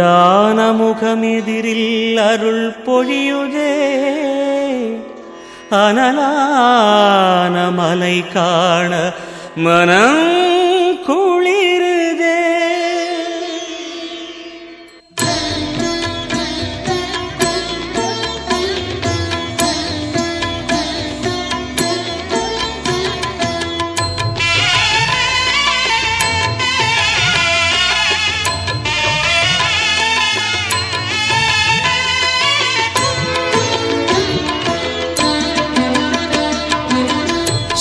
ദാനമുഖമെതിരിൽ അരുൾ പൊഴിയുകേ. അനലാനമലൈ കാണ മനം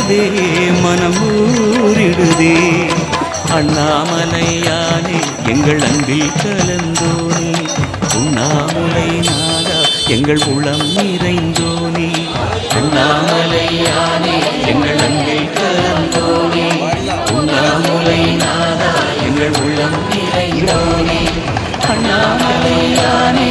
மாறிடுதே மனம் ஊறிடுதே அண்ணாமலையானே எங்கள் அன்பில் கலந்தோனே. உண்ணாமலை நாதா எங்கள் உளம் நிறைந்தோனே. அண்ணாமலையானே எங்கள் அன்பில் கலந்தோனே. உண்ணாமலை நாதா எங்கள் உள்ளம் நிறைந்தோனே. அண்ணாமலையானே